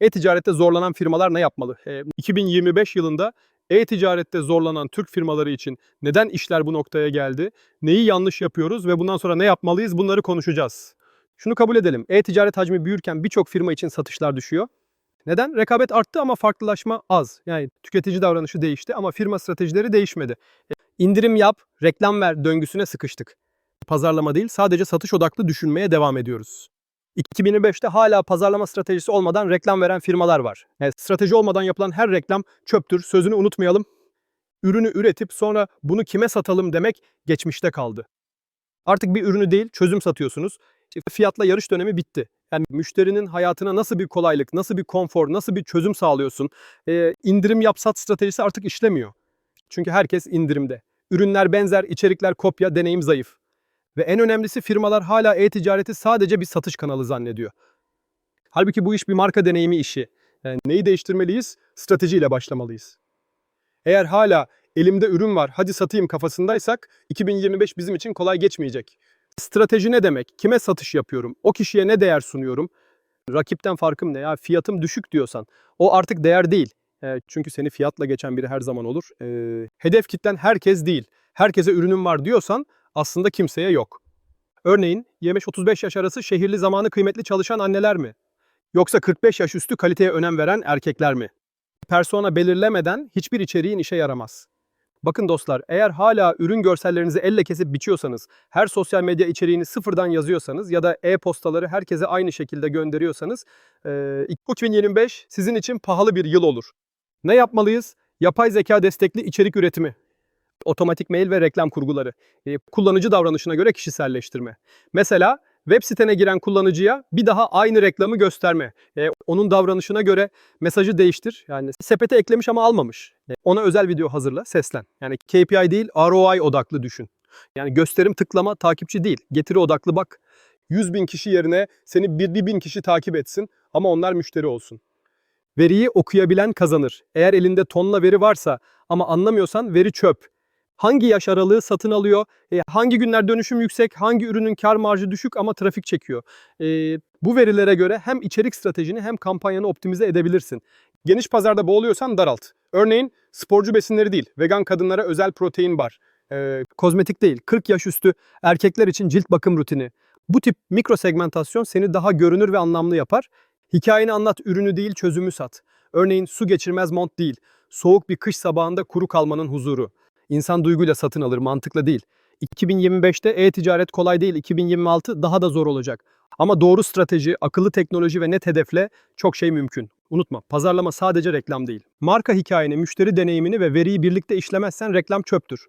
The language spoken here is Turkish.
E-ticarette zorlanan firmalar ne yapmalı? E, 2025 yılında e-ticarette zorlanan Türk firmaları için neden işler bu noktaya geldi? Neyi yanlış yapıyoruz ve bundan sonra ne yapmalıyız? Bunları konuşacağız. Şunu kabul edelim. E-ticaret hacmi büyürken birçok firma için satışlar düşüyor. Neden? Rekabet arttı ama farklılaşma az. Yani tüketici davranışı değişti ama firma stratejileri değişmedi. E, İndirim yap, reklam ver döngüsüne sıkıştık. Pazarlama değil, sadece satış odaklı düşünmeye devam ediyoruz. 2025'te hala pazarlama stratejisi olmadan reklam veren firmalar var. Yani strateji olmadan yapılan her reklam çöptür, sözünü unutmayalım. Ürünü üretip sonra bunu kime satalım demek geçmişte kaldı. Artık bir ürünü değil, çözüm satıyorsunuz. Fiyatla yarış dönemi bitti. Yani müşterinin hayatına nasıl bir kolaylık, nasıl bir konfor, nasıl bir çözüm sağlıyorsun? Ee, indirim yap sat stratejisi artık işlemiyor. Çünkü herkes indirimde. Ürünler benzer, içerikler kopya, deneyim zayıf. Ve en önemlisi firmalar hala e-ticareti sadece bir satış kanalı zannediyor. Halbuki bu iş bir marka deneyimi işi. Yani neyi değiştirmeliyiz? Stratejiyle başlamalıyız. Eğer hala elimde ürün var, hadi satayım kafasındaysak 2025 bizim için kolay geçmeyecek. Strateji ne demek? Kime satış yapıyorum? O kişiye ne değer sunuyorum? Rakipten farkım ne ya? Fiyatım düşük diyorsan o artık değer değil. E, çünkü seni fiyatla geçen biri her zaman olur. E, hedef kitlen herkes değil. Herkese ürünüm var diyorsan aslında kimseye yok. Örneğin 25-35 yaş arası şehirli zamanı kıymetli çalışan anneler mi? Yoksa 45 yaş üstü kaliteye önem veren erkekler mi? Persona belirlemeden hiçbir içeriğin işe yaramaz. Bakın dostlar, eğer hala ürün görsellerinizi elle kesip biçiyorsanız, her sosyal medya içeriğini sıfırdan yazıyorsanız ya da e-postaları herkese aynı şekilde gönderiyorsanız, eee, 2025 sizin için pahalı bir yıl olur. Ne yapmalıyız? Yapay zeka destekli içerik üretimi, otomatik mail ve reklam kurguları, e, kullanıcı davranışına göre kişiselleştirme. Mesela web sitene giren kullanıcıya bir daha aynı reklamı gösterme. E, onun davranışına göre mesajı değiştir. Yani sepete eklemiş ama almamış. E, ona özel video hazırla, seslen. Yani KPI değil, ROI odaklı düşün. Yani gösterim, tıklama, takipçi değil. Getiri odaklı bak. 100 bin kişi yerine seni bir, bir bin kişi takip etsin ama onlar müşteri olsun. Veriyi okuyabilen kazanır. Eğer elinde tonla veri varsa ama anlamıyorsan veri çöp. Hangi yaş aralığı satın alıyor? E, hangi günler dönüşüm yüksek? Hangi ürünün kar marjı düşük ama trafik çekiyor? E, bu verilere göre hem içerik stratejini hem kampanyanı optimize edebilirsin. Geniş pazarda boğuluyorsan daralt. Örneğin sporcu besinleri değil, vegan kadınlara özel protein bar. E, kozmetik değil, 40 yaş üstü erkekler için cilt bakım rutini. Bu tip mikro segmentasyon seni daha görünür ve anlamlı yapar. Hikayeni anlat, ürünü değil çözümü sat. Örneğin su geçirmez mont değil, soğuk bir kış sabahında kuru kalmanın huzuru. İnsan duyguyla satın alır, mantıkla değil. 2025'te e-ticaret kolay değil, 2026 daha da zor olacak. Ama doğru strateji, akıllı teknoloji ve net hedefle çok şey mümkün. Unutma, pazarlama sadece reklam değil. Marka hikayeni, müşteri deneyimini ve veriyi birlikte işlemezsen reklam çöptür.